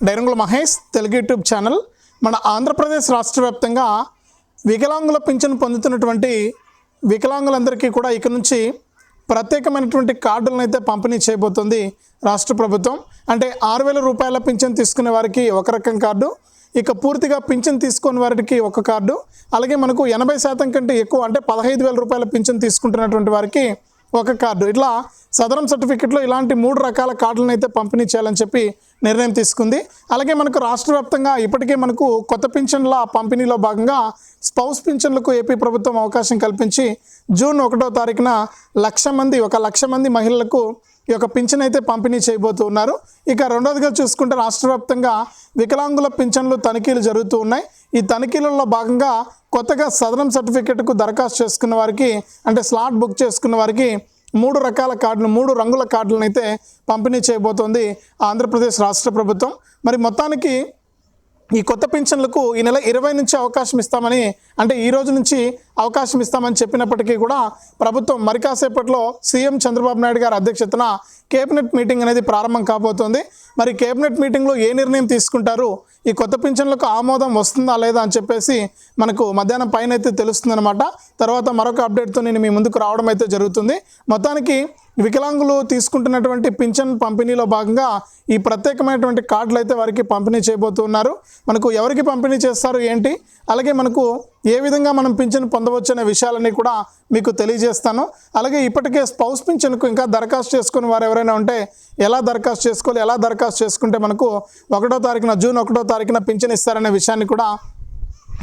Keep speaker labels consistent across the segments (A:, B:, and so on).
A: డైరంగుల Mahesh Telugu YouTube channel మన ఆంధ్రప్రదేశ్ రాష్ట్ర వ్యాప్తంగా వికలాంగుల పింఛను పొందుతున్నటువంటి వికలాంగులందరికీ కూడా ఇక నుంచి ప్రత్యేకమైనటువంటి కార్డులను అయితే పంపిణీ చేయబోతుంది రాష్ట్ర ప్రభుత్వం. అంటే ఆరు వేల రూపాయల పింఛన్ తీసుకునే వారికి ఒక రకం కార్డు ఇక పూర్తిగా పింఛన్ తీసుకున్న వారికి ఒక కార్డు అలాగే మనకు ఎనభై శాతం కంటే ఎక్కువ అంటే పదహైదు వేల రూపాయల పింఛన్ తీసుకుంటున్నటువంటి వారికి ఒక కార్డు. ఇట్లా సదరం సర్టిఫికెట్లో ఇలాంటి మూడు రకాల కార్డులను అయితే పంపిణీ చేయాలని చెప్పి నిర్ణయం తీసుకుంది. అలాగే మనకు రాష్ట్ర వ్యాప్తంగా ఇప్పటికే మనకు కొత్త పింఛన్ల పంపిణీలో భాగంగా స్పౌస్ పింఛన్లకు ఏపీ ప్రభుత్వం అవకాశం కల్పించి జూన్ ఒకటో తారీఖున లక్ష మంది ఒక లక్ష మంది మహిళలకు ఈ యొక్క పింఛన్ అయితే పంపిణీ చేయబోతూ ఉన్నారు. ఇక రెండోదిగా చూసుకుంటే రాష్ట్ర వ్యాప్తంగా వికలాంగుల పింఛన్లు తనిఖీలు జరుగుతూ ఉన్నాయి. ఈ తనిఖీలలో భాగంగా కొత్తగా సదరం సర్టిఫికెట్కు దరఖాస్తు చేసుకున్న వారికి అంటే స్లాట్ బుక్ చేసుకున్న వారికి మూడు రకాల కార్డులు మూడు రంగుల కార్డులను అయితే పంపిణీ చేయబోతోంది ఆంధ్రప్రదేశ్ రాష్ట్ర ప్రభుత్వం. మరి మొత్తానికి ఈ కొత్త పింఛన్లకు ఈ నెల ఇరవై నుంచి అవకాశం ఇస్తామని అంటే ఈ రోజు నుంచి అవకాశం ఇస్తామని చెప్పినప్పటికీ కూడా ప్రభుత్వం మరి కాసేపట్లో సీఎం చంద్రబాబు నాయుడు గారి అధ్యక్షతన కేబినెట్ మీటింగ్ అనేది ప్రారంభం కాబోతోంది. మరి కేబినెట్ మీటింగ్లో ఏ నిర్ణయం తీసుకుంటారు? ఈ కొత్త పింఛన్లకు ఆమోదం వస్తుందా లేదా అని చెప్పేసి మనకు మధ్యాహ్నం పైన అయితే తెలుస్తుందన్నమాట. తర్వాత మరొక అప్డేట్తో నేను మీ ముందుకు రావడం అయితే జరుగుతుంది. మొత్తానికి వికలాంగులు తీసుకుంటున్నటువంటి పింఛన్ పంపిణీలో భాగంగా ఈ ప్రత్యేకమైనటువంటి కార్డులు అయితే వారికి పంపిణీ చేయబోతున్నారు. మనకు ఎవరికి పంపిణీ చేస్తారు ఏంటి? అలాగే మనకు ఏ విధంగా మనం పింఛన్ పొందవచ్చు అనే విషయాలన్నీ కూడా మీకు తెలియజేస్తాను. అలాగే ఇప్పటికే స్పౌస్ పింఛన్కు ఇంకా దరఖాస్తు చేసుకుని వారు ఎవరైనా ఉంటే ఎలా దరఖాస్తు చేసుకోవాలి ఎలా దరఖాస్తు చేసుకుంటే మనకు ఒకటో తారీఖున జూన్ ఒకటో తారీఖున పింఛన్ ఇస్తారనే విషయాన్ని కూడా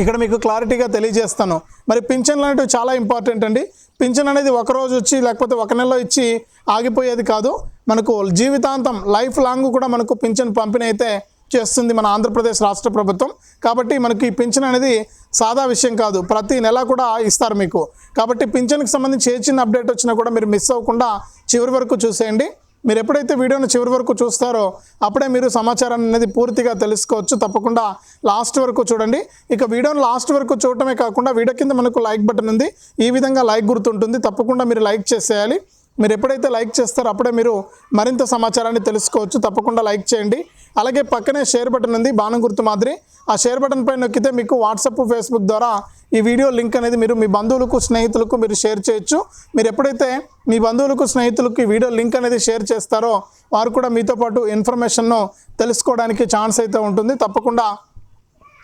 A: ఇక్కడ మీకు క్లారిటీగా తెలియజేస్తాను. మరి పింఛన్లు అనేవి చాలా ఇంపార్టెంట్ అండి. పింఛన్ అనేది ఒక రోజు వచ్చి లేకపోతే ఒక నెలలో ఇచ్చి ఆగిపోయేది కాదు. మనకు జీవితాంతం లైఫ్ లాంగ్ కూడా మనకు పింఛన్ పంపిణీ అయితే చేస్తుంది మన ఆంధ్రప్రదేశ్ రాష్ట్ర ప్రభుత్వం. కాబట్టి మనకి ఈ పింఛన్ అనేది సాదా విషయం కాదు. ప్రతి నెల కూడా ఇస్తారు మీకు. కాబట్టి పింఛన్కి సంబంధించి ఏ చిన్న అప్డేట్ వచ్చినా కూడా మీరు మిస్ అవ్వకుండా చివరి వరకు చూసేయండి. మీరు ఎప్పుడైతే వీడియోను చివరి వరకు చూస్తారో అప్పుడే మీరు సమాచారం అనేది పూర్తిగా తెలుసుకోవచ్చు. తప్పకుండా లాస్ట్ వరకు చూడండి. ఇక వీడియోను లాస్ట్ వరకు చూడటమే కాకుండా వీడియో కింద మనకు లైక్ బటన్ ఉంది. ఈ విధంగా లైక్ గుర్తుంటుంది. తప్పకుండా మీరు లైక్ చేసేయాలి. మీరు ఎప్పుడైతే లైక్ చేస్తారో అప్పుడే మీరు మరింత సమాచారాన్ని తెలుసుకోవచ్చు. తప్పకుండా లైక్ చేయండి. అలాగే పక్కనే షేర్ బటన్ ఉంది బాణం గుర్తు మాదిరి. ఆ షేర్ బటన్ పై నొక్కితే మీకు వాట్సాప్ ఫేస్బుక్ ద్వారా ఈ వీడియో లింక్ అనేది మీరు మీ బంధువులకు స్నేహితులకు మీరు షేర్ చేయొచ్చు. మీరు ఎప్పుడైతే మీ బంధువులకు స్నేహితులకు ఈ వీడియో లింక్ అనేది షేర్ చేస్తారో వారు కూడా మీతో పాటు ఇన్ఫర్మేషన్ను తెలుసుకోవడానికి ఛాన్స్ అయితే ఉంటుంది. తప్పకుండా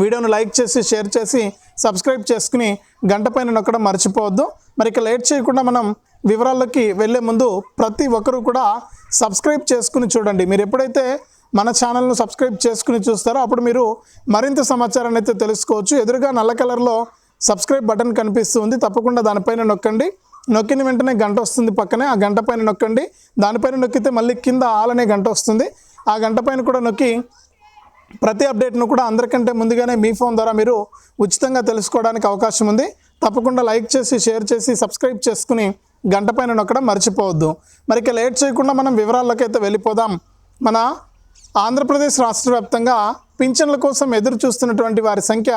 A: వీడియోను లైక్ చేసి షేర్ చేసి సబ్స్క్రైబ్ చేసుకుని గంట పైన నొక్కడం మర్చిపోవద్దు. మరి ఇక లేట్ చేయకుండా మనం వివరాల్లోకి వెళ్ళే ముందు ప్రతి ఒక్కరూ కూడా సబ్స్క్రైబ్ చేసుకుని చూడండి. మీరు ఎప్పుడైతే మన ఛానల్ను సబ్స్క్రైబ్ చేసుకుని చూస్తారో అప్పుడు మీరు మరింత సమాచారాన్ని అయితే తెలుసుకోవచ్చు. ఎదురుగా నల్ల కలర్లో సబ్స్క్రైబ్ బటన్ కనిపిస్తుంది. తప్పకుండా దానిపైన నొక్కండి. నొక్కిన వెంటనే గంట వస్తుంది పక్కనే. ఆ గంట పైన నొక్కండి. దానిపైన నొక్కితే మళ్ళీ కింద ఆల్ అనే గంట వస్తుంది. ఆ గంట పైన కూడా నొక్కి ప్రతి అప్డేట్ను కూడా అందరికంటే ముందుగానే మీ ఫోన్ ద్వారా మీరు ఉచితంగా తెలుసుకోవడానికి అవకాశం ఉంది. తప్పకుండా లైక్ చేసి షేర్ చేసి సబ్స్క్రైబ్ చేసుకుని గంట పైన నొక్కడం మర్చిపోవద్దు. మరి ఇక లేట్ చేయకుండా మనం వివరాల్లోకి అయితే వెళ్ళిపోదాం. మన ఆంధ్రప్రదేశ్ రాష్ట్ర వ్యాప్తంగా పింఛన్ల కోసం ఎదురు చూస్తున్నటువంటి వారి సంఖ్య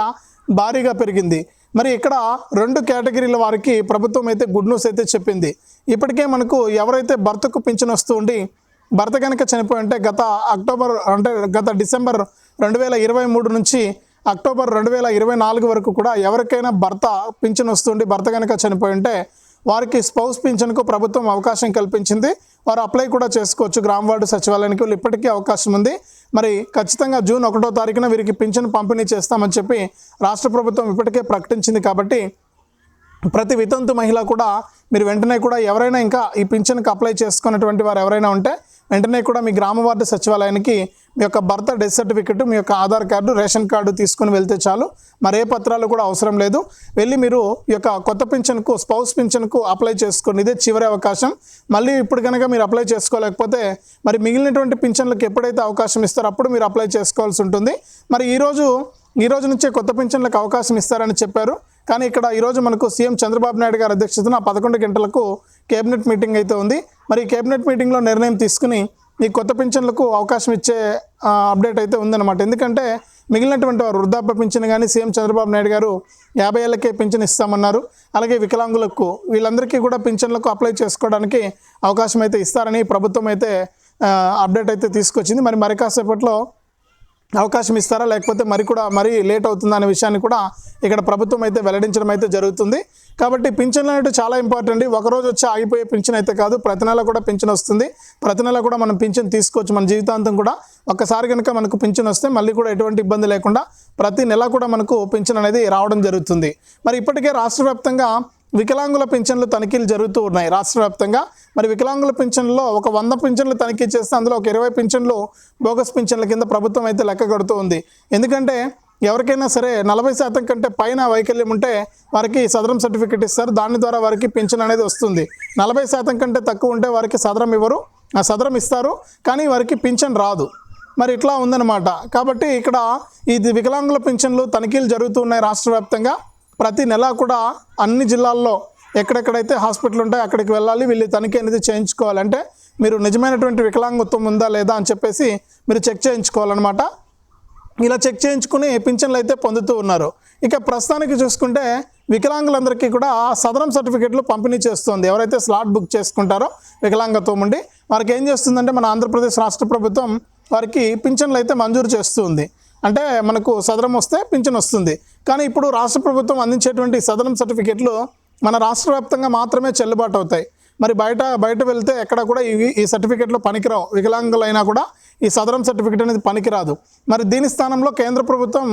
A: భారీగా పెరిగింది. మరి ఇక్కడ రెండు కేటగిరీల వారికి ప్రభుత్వం అయితే గుడ్ న్యూస్ అయితే చెప్పింది. ఇప్పటికే మనకు ఎవరైతే భర్తకు పింఛన్ వస్తూ ఉండి భర్త కనుక చనిపోయి ఉంటే గత అక్టోబర్ అంటే గత డిసెంబర్ రెండు వేల ఇరవై మూడు నుంచి అక్టోబర్ రెండు వేల ఇరవై నాలుగు వరకు కూడా ఎవరికైనా భర్త పింఛన్ వస్తుండి భర్త కనుక చనిపోయి ఉంటే వారికి స్పౌస్ పింఛన్కు ప్రభుత్వం అవకాశం కల్పించింది. వారు అప్లై కూడా చేసుకోవచ్చు. గ్రామ వార్డు సచివాలయానికి వీళ్ళు ఇప్పటికీ అవకాశం ఉంది. మరి ఖచ్చితంగా జూన్ ఒకటో తారీఖున వీరికి పింఛన్ పంపిణీ చేస్తామని చెప్పి రాష్ట్ర ప్రభుత్వం ఇప్పటికే ప్రకటించింది కాబట్టి ప్రతి వితంతు మహిళ కూడా మీరు వెంటనే కూడా ఎవరైనా ఇంకా ఈ పింఛన్కి అప్లై చేసుకున్నటువంటి వారు ఎవరైనా ఉంటే వెంటనే కూడా మీ గ్రామ వార్డు సచివాలయానికి మీ యొక్క బర్త్ డెత్ సర్టిఫికెట్ మీ యొక్క ఆధార్ కార్డు రేషన్ కార్డు తీసుకుని వెళ్తే చాలు. మరే పత్రాలు కూడా అవసరం లేదు. వెళ్ళి మీరు ఈ యొక్క కొత్త పింఛన్కు స్పౌస్ పింఛన్కు అప్లై చేసుకోండి. ఇదే చివరి అవకాశం. మళ్ళీ ఇప్పుడు కనుక మీరు అప్లై చేసుకోలేకపోతే మరి మిగిలినటువంటి పింఛన్లకు ఎప్పుడైతే అవకాశం ఇస్తారో అప్పుడు మీరు అప్లై చేసుకోవాల్సి ఉంటుంది. మరి ఈరోజు ఈ రోజు నుంచే కొత్త పింఛన్లకు అవకాశం ఇస్తారని చెప్పారు. కానీ ఇక్కడ ఈరోజు మనకు సీఎం చంద్రబాబు నాయుడు గారి అధ్యక్షతన పదకొండు గంటలకు కేబినెట్ మీటింగ్ అయితే ఉంది. మరి కేబినెట్ మీటింగ్లో నిర్ణయం తీసుకుని ఈ కొత్త పింఛన్లకు అవకాశం ఇచ్చే అప్డేట్ అయితే ఉందన్నమాట. ఎందుకంటే మిగిలినటువంటి వారు వృద్ధాప్య పింఛన్ కానీ సీఎం చంద్రబాబు నాయుడు గారు యాభై ఏళ్ళకే పింఛన్ ఇస్తామన్నారు. అలాగే వికలాంగులకు వీళ్ళందరికీ కూడా పింఛన్లకు అప్లై చేసుకోవడానికి అవకాశం అయితే ఇస్తారని ప్రభుత్వం అయితే అప్డేట్ అయితే తీసుకొచ్చింది. మరి మరి కాసేపట్లో అవకాశం ఇస్తారా? లేకపోతే మరి కూడా మరీ లేట్ అవుతుందా అనే విషయాన్ని కూడా ఇక్కడ ప్రభుత్వం అయితే వెల్లడించడం అయితే జరుగుతుంది. కాబట్టి పింఛన్లు అనేవి చాలా ఇంపార్టెంట్. ఒక రోజు వచ్చి ఆగిపోయే పింఛన్ అయితే కాదు ప్రతి నెల కూడా పింఛన్ వస్తుంది. ప్రతి నెల కూడా మనం పింఛన్ తీసుకోవచ్చు. మన జీవితాంతం కూడా ఒక్కసారి కనుక మనకు పింఛన్ వస్తే మళ్ళీ కూడా ఎటువంటి ఇబ్బంది లేకుండా ప్రతి నెల కూడా మనకు పింఛన్ అనేది రావడం జరుగుతుంది. మరి ఇప్పటికే రాష్ట్ర వ్యాప్తంగా వికలాంగుల పింఛన్లు తనిఖీలు జరుగుతూ ఉన్నాయి రాష్ట్ర వ్యాప్తంగా. మరి వికలాంగుల పింఛన్లో ఒక వంద పింఛన్లు తనిఖీ చేస్తే అందులో ఒక ఇరవై పింఛన్లు బోగస్ పింఛన్ల కింద ప్రభుత్వం అయితే లెక్క కడుతూ ఉంది. ఎందుకంటే ఎవరికైనా సరే నలభై శాతం కంటే పైన వైకల్యం ఉంటే వారికి సదరం సర్టిఫికేట్ ఇస్తారు. దాని ద్వారా వారికి పింఛన్ అనేది వస్తుంది. నలభై శాతం కంటే తక్కువ ఉంటే వారికి సదరం ఇవ్వరు ఆ సదరం ఇస్తారు. కానీ వారికి పింఛన్ రాదు. మరి ఇట్లా ఉందన్నమాట. కాబట్టి ఇక్కడ ఇది వికలాంగుల పింఛన్లు తనిఖీలు జరుగుతున్నాయి రాష్ట్ర వ్యాప్తంగా. ప్రతి నెల కూడా అన్ని జిల్లాల్లో ఎక్కడెక్కడైతే హాస్పిటల్ ఉంటాయో అక్కడికి వెళ్ళాలి వీళ్ళు తనిఖీ అనేది చేయించుకోవాలంటే మీరు నిజమైనటువంటి వికలాంగత్వం ఉందా లేదా అని చెప్పేసి మీరు చెక్ చేయించుకోవాలన్నమాట. ఇలా చెక్ చేయించుకుని పింఛన్లు అయితే పొందుతూ ఉన్నారు. ఇక ప్రస్తుతానికి చూసుకుంటే వికలాంగులందరికీ కూడా సదరం సర్టిఫికెట్లు పంపిణీ చేస్తుంది. ఎవరైతే స్లాట్ బుక్ చేసుకుంటారో వికలాంగత్వం ఉండి వారికి ఏం చేస్తుందంటే మన ఆంధ్రప్రదేశ్ రాష్ట్ర ప్రభుత్వం వారికి పింఛన్లు అయితే మంజూరు చేస్తుంది అంటే మనకు సదరం వస్తే పింఛన్ వస్తుంది. కానీ ఇప్పుడు రాష్ట్ర ప్రభుత్వం అందించేటువంటి సదరం సర్టిఫికెట్లు మన రాష్ట్ర వ్యాప్తంగా మాత్రమే చెల్లుబాటు అవుతాయి. మరి బయట బయట వెళ్తే ఎక్కడ కూడా ఇవి ఈ సర్టిఫికెట్లు పనికిరావు. వికలాంగులైనా కూడా ఈ సదరం సర్టిఫికెట్ అనేది పనికిరాదు. మరి దీని స్థానంలో కేంద్ర ప్రభుత్వం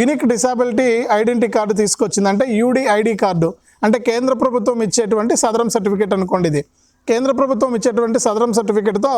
A: యూనిక్ డిసాబిలిటీ ఐడెంటిటీ కార్డు తీసుకొచ్చింది. అంటే యూడి ఐడి కార్డు. అంటే కేంద్ర ప్రభుత్వం ఇచ్చేటువంటి సదరం సర్టిఫికెట్ అనుకోండి ఇది. కేంద్ర ప్రభుత్వం ఇచ్చేటువంటి సదరం సర్టిఫికెట్తో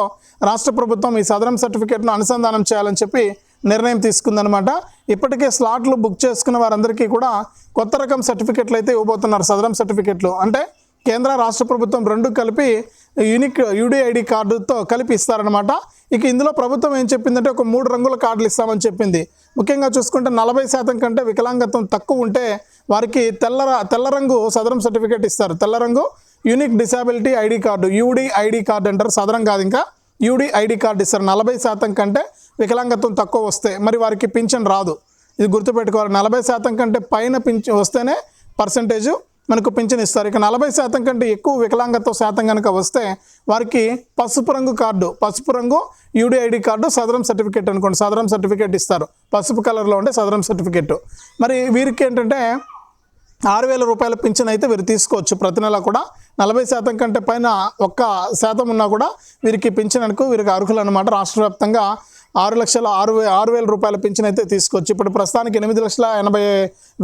A: రాష్ట్ర ప్రభుత్వం ఈ సదరం సర్టిఫికెట్ను అనుసంధానం చేయాలని చెప్పి నిర్ణయం తీసుకుందనమాట ఇప్పటికే స్లాట్లు బుక్ చేసుకున్న వారందరికీ కూడా కొత్త రకం సర్టిఫికెట్లు అయితే ఇవ్వబోతున్నారు. సదరం సర్టిఫికెట్లు. అంటే కేంద్ర రాష్ట్ర ప్రభుత్వం రెండు కలిపి యూనిక్ యూడిఐడి కార్డుతో కలిపి ఇస్తారనమాట ఇక ఇందులో ప్రభుత్వం ఏం చెప్పిందంటే ఒక మూడు రంగుల కార్డులు ఇస్తామని చెప్పింది. ముఖ్యంగా చూసుకుంటే నలభై శాతం కంటే వికలాంగత్వం తక్కువ ఉంటే వారికి తెల్ల తెల్ల రంగు సదరం సర్టిఫికేట్ ఇస్తారు. తెల్ల రంగు unique disability ID card UD ID card అంటారు. సదరం కాదు ఇంకా. యూడి ఐడి కార్డు ఇస్తారు. నలభై శాతం కంటే వికలాంగత్వం తక్కువ వస్తే మరి వారికి పింఛన్ రాదు. ఇది గుర్తుపెట్టుకోవాలి. నలభై శాతం కంటే పైన పింఛన్ వస్తేనే పర్సంటేజు మనకు పింఛన్ ఇస్తారు. ఇక నలభై శాతం కంటే ఎక్కువ వికలాంగత్వ శాతం కనుక వస్తే వారికి పసుపు రంగు కార్డు పసుపు రంగు యూడిఐడి కార్డు సదరం సర్టిఫికేట్ అనుకోండి. సదరం సర్టిఫికేట్ ఇస్తారు. పసుపు కలర్లో ఉండే సదరం సర్టిఫికేట్. మరి వీరికి ఏంటంటే ఆరు వేల రూపాయల పింఛన్ అయితే వీరు తీసుకోవచ్చు. ప్రతి నెల కూడా నలభై శాతం కంటే పైన ఒక్క శాతం ఉన్నా కూడా వీరికి పింఛన్ వీరికి అర్హులు అనమాట రాష్ట్ర వ్యాప్తంగా ఆరు లక్షల ఆరు వే ఆరు వేల రూపాయల పింఛన్ అయితే తీసుకోవచ్చు. ఇప్పుడు ప్రస్తుతానికి ఎనిమిది లక్షల ఎనభై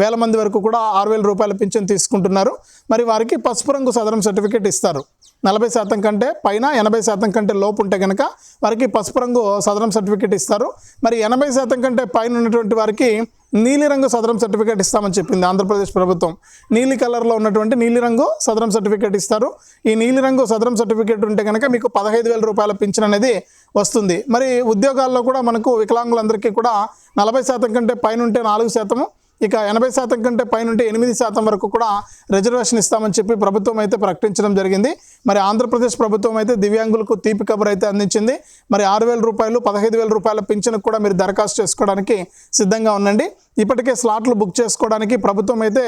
A: వేల మంది వరకు కూడా ఆరు వేల రూపాయల పింఛన్ తీసుకుంటున్నారు. మరి వారికి పసుపు రంగు సదరం సర్టిఫికేట్ ఇస్తారు. నలభై శాతం కంటే పైన ఎనభై శాతం కంటే లోపు ఉంటే కనుక వారికి పసుపు రంగు సదరం సర్టిఫికేట్ ఇస్తారు. మరి ఎనభై శాతం కంటే పైన ఉన్నటువంటి వారికి నీలిరంగు సదరం సర్టిఫికేట్ ఇస్తామని చెప్పింది ఆంధ్రప్రదేశ్ ప్రభుత్వం. నీలి కలర్లో ఉన్నటువంటి నీలిరంగు సదరం సర్టిఫికేట్ ఇస్తారు. ఈ నీలిరంగు సదరం సర్టిఫికేట్ ఉంటే కనుక మీకు పదహైదు వేల రూపాయల పింఛన్ అనేది వస్తుంది. మరి ఉద్యోగాల్లో కూడా మనకు వికలాంగులందరికీ కూడా నలభై శాతం కంటే పైన ఉంటే నాలుగు శాతము ఇక ఎనభై శాతం కంటే పైనుంటే ఎనిమిది శాతం వరకు కూడా రిజర్వేషన్ ఇస్తామని చెప్పి ప్రభుత్వం అయితే ప్రకటించడం జరిగింది. మరి ఆంధ్రప్రదేశ్ ప్రభుత్వం అయితే దివ్యాంగులకు తీపి కబురు అయితే అందించింది. మరి ఆరు వేల రూపాయలు పదహైదు వేల రూపాయల పింఛన్కు కూడా మీరు దరఖాస్తు చేసుకోవడానికి సిద్ధంగా ఉండండి. ఇప్పటికే స్లాట్లు బుక్ చేసుకోవడానికి ప్రభుత్వం అయితే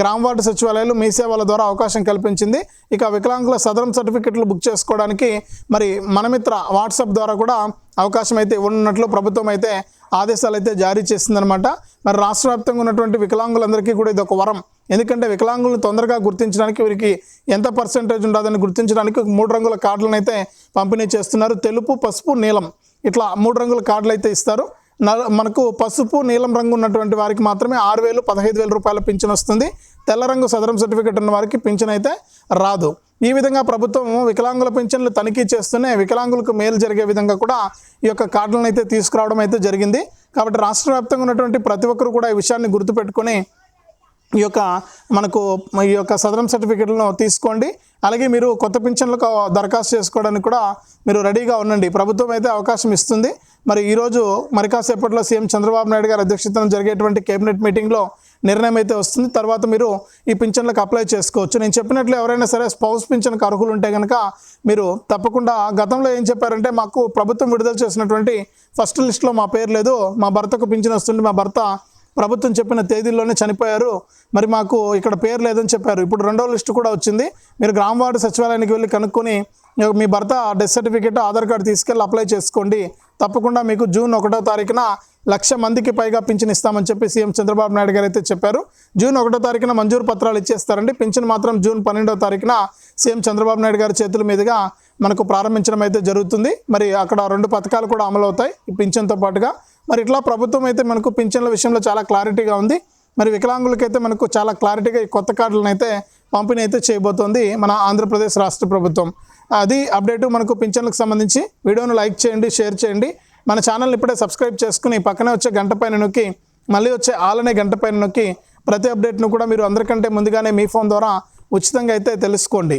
A: గ్రామ వార్డు సచివాలయాలు మీ సేవల ద్వారా అవకాశం కల్పించింది. ఇక వికలాంగుల సదరం సర్టిఫికెట్లు బుక్ చేసుకోవడానికి మరి మనమిత్ర వాట్సాప్ ద్వారా కూడా అవకాశం అయితే ఇవ్వనున్నట్లు ప్రభుత్వం అయితే ఆదేశాలు అయితే జారీ చేసిందనమాట మరి రాష్ట్ర వ్యాప్తంగా ఉన్నటువంటి వికలాంగులందరికీ కూడా ఇది ఒక వరం. ఎందుకంటే వికలాంగులను తొందరగా గుర్తించడానికి వీరికి ఎంత పర్సెంటేజ్ ఉండదని గుర్తించడానికి మూడు రంగుల కార్డులను అయితే పంపిణీ చేస్తున్నారు. తెలుపు పసుపు నీలం. ఇట్లా మూడు రంగుల కార్డులు అయితే ఇస్తారు. మనకు పసుపు నీలం రంగు ఉన్నటువంటి వారికి మాత్రమే ఆరు వేలు పదహైదు వేల రూపాయల పింఛన్ వస్తుంది. తెల్ల రంగు సదరం సర్టిఫికేట్ ఉన్న వారికి పింఛన్ అయితే రాదు. ఈ విధంగా ప్రభుత్వం వికలాంగుల పింఛన్లు తనిఖీ చేస్తూనే వికలాంగులకు మేలు జరిగే విధంగా కూడా ఈ యొక్క కార్డులను అయితే తీసుకురావడం అయితే జరిగింది. కాబట్టి రాష్ట్ర వ్యాప్తంగా ఉన్నటువంటి ప్రతి ఒక్కరు కూడా ఈ విషయాన్ని గుర్తుపెట్టుకొని ఈ యొక్క మనకు ఈ యొక్క సదరం సర్టిఫికెట్లను తీసుకోండి. అలాగే మీరు కొత్త పింఛన్లకు దరఖాస్తు చేసుకోవడానికి కూడా మీరు రెడీగా ఉండండి. ప్రభుత్వం అయితే అవకాశం ఇస్తుంది. మరి ఈరోజు మరి కాసేపట్లో సీఎం చంద్రబాబు నాయుడు గారి అధ్యక్షతన జరిగేటువంటి కేబినెట్ మీటింగ్లో నిర్ణయం అయితే వస్తుంది. తర్వాత మీరు ఈ పింఛన్లకు అప్లై చేసుకోవచ్చు. నేను చెప్పినట్లు ఎవరైనా సరే స్పౌస్ పింఛన్కి అర్హులు ఉంటే కనుక మీరు తప్పకుండా గతంలో ఏం చెప్పారంటే మాకు ప్రభుత్వం విడుదల చేసినటువంటి ఫస్ట్ లిస్ట్లో మా పేరు లేదు మా భర్తకు పింఛన్ వస్తుంది మా భర్త ప్రభుత్వం చెప్పిన తేదీల్లోనే చనిపోయారు. మరి మాకు ఇక్కడ పేరు లేదని చెప్పారు. ఇప్పుడు రెండో లిస్టు కూడా వచ్చింది. మీరు గ్రామ వార్డు సచివాలయానికి వెళ్ళి కనుక్కొని మీ భర్త డెత్ సర్టిఫికేట్ ఆధార్ కార్డు తీసుకెళ్ళి అప్లై చేసుకోండి. తప్పకుండా మీకు జూన్ ఒకటో తారీఖున లక్ష మందికి పైగా పింఛన్ ఇస్తామని చెప్పి సీఎం చంద్రబాబు నాయుడు గారు అయితే చెప్పారు. జూన్ ఒకటో తారీఖున మంజూరు పత్రాలు ఇచ్చేస్తారండి. పింఛన్ మాత్రం జూన్ పన్నెండో తారీఖున సీఎం చంద్రబాబు నాయుడు గారి చేతుల మీదుగా మనకు ప్రారంభించడం అయితే జరుగుతుంది. మరి అక్కడ రెండు పథకాలు కూడా అమలు అవుతాయి ఈ పింఛన్తో పాటుగా మరి ఇట్లా ప్రభుత్వం అయితే మనకు పింఛన్ల విషయంలో చాలా క్లారిటీగా ఉంది. మరి వికలాంగులకైతే మనకు చాలా క్లారిటీగా ఈ కొత్త కార్డులను అయితే పంపిణీ అయితే చేయబోతోంది మన ఆంధ్రప్రదేశ్ రాష్ట్ర ప్రభుత్వం. అది అప్డేటు మనకు పింఛన్లకు సంబంధించి. వీడియోను లైక్ చేయండి షేర్ చేయండి. మన ఛానల్ని ఇప్పుడే సబ్స్క్రైబ్ చేసుకుని పక్కనే వచ్చే గంట పైన నొక్కి మళ్ళీ వచ్చే ఆలనే గంట పైన నొక్కి ప్రతి అప్డేట్ను కూడా మీరు అందరికంటే ముందుగానే మీ ఫోన్ ద్వారా ఉచితంగా అయితే తెలుసుకోండి.